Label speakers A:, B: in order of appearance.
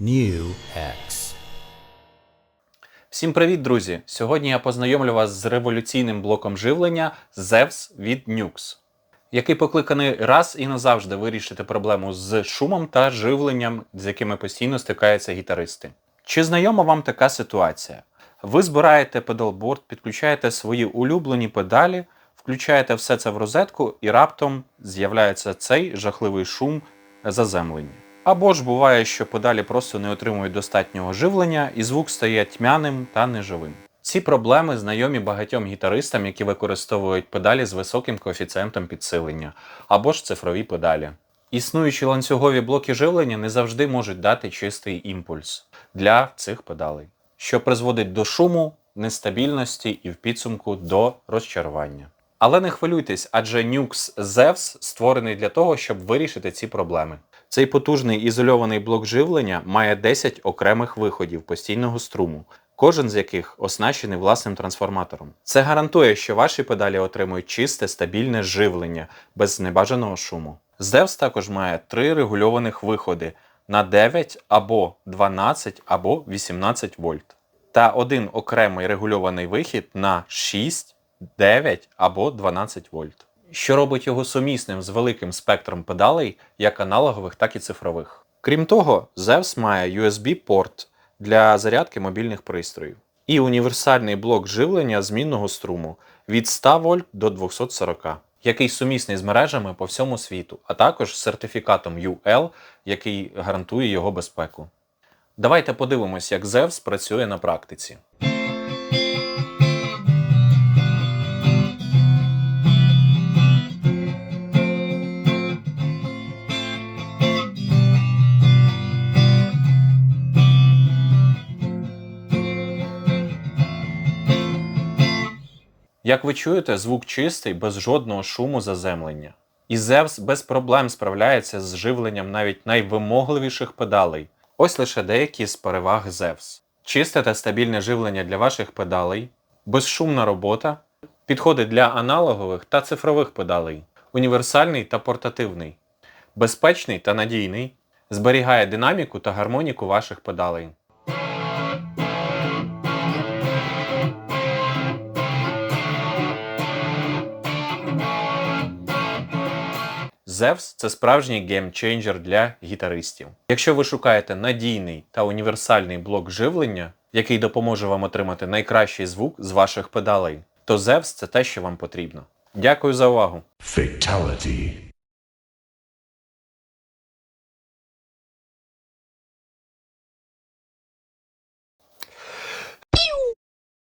A: New X.
B: Всім привіт, друзі! Сьогодні я познайомлю вас з революційним блоком живлення ZEVS від Nux, який покликаний раз і назавжди вирішити проблему з шумом та живленням, з якими постійно стикаються гітаристи. Чи знайома вам така ситуація? Ви збираєте педалборд, підключаєте свої улюблені педалі, включаєте все це в розетку і раптом з'являється цей жахливий шум заземлення. Або ж буває, що педалі просто не отримують достатнього живлення і звук стає тьмяним та неживим. Ці проблеми знайомі багатьом гітаристам, які використовують педалі з високим коефіцієнтом підсилення, або ж цифрові педалі. Існуючі ланцюгові блоки живлення не завжди можуть дати чистий імпульс для цих педалей, що призводить до шуму, нестабільності і в підсумку до розчарування. Але не хвилюйтесь, адже Nux ZEVS створений для того, щоб вирішити ці проблеми. Цей потужний ізольований блок живлення має 10 окремих виходів постійного струму, кожен з яких оснащений власним трансформатором. Це гарантує, що ваші педалі отримують чисте, стабільне живлення без небажаного шуму. ZEVS також має три регульованих виходи на 9 або 12 або 18 вольт та один окремий регульований вихід на 6, 9 або 12 вольт, що робить його сумісним з великим спектром педалей, як аналогових, так і цифрових. Крім того, ZEVS має USB-порт для зарядки мобільних пристроїв і універсальний блок живлення змінного струму від 100 вольт до 240, який сумісний з мережами по всьому світу, а також з сертифікатом UL, який гарантує його безпеку. Давайте подивимось, як ZEVS працює на практиці. Як ви чуєте, звук чистий, без жодного шуму заземлення. І Зевс без проблем справляється з живленням навіть найвимогливіших педалей. Ось лише деякі з переваг Зевс. Чисте та стабільне живлення для ваших педалей, безшумна робота, підходить для аналогових та цифрових педалей, універсальний та портативний, безпечний та надійний, зберігає динаміку та гармоніку ваших педалей. Zevs – це справжній геймчейнджер для гітаристів. Якщо ви шукаєте надійний та універсальний блок живлення, який допоможе вам отримати найкращий звук з ваших педалей, то Зевс – це те, що вам потрібно. Дякую за увагу!
C: Fatality.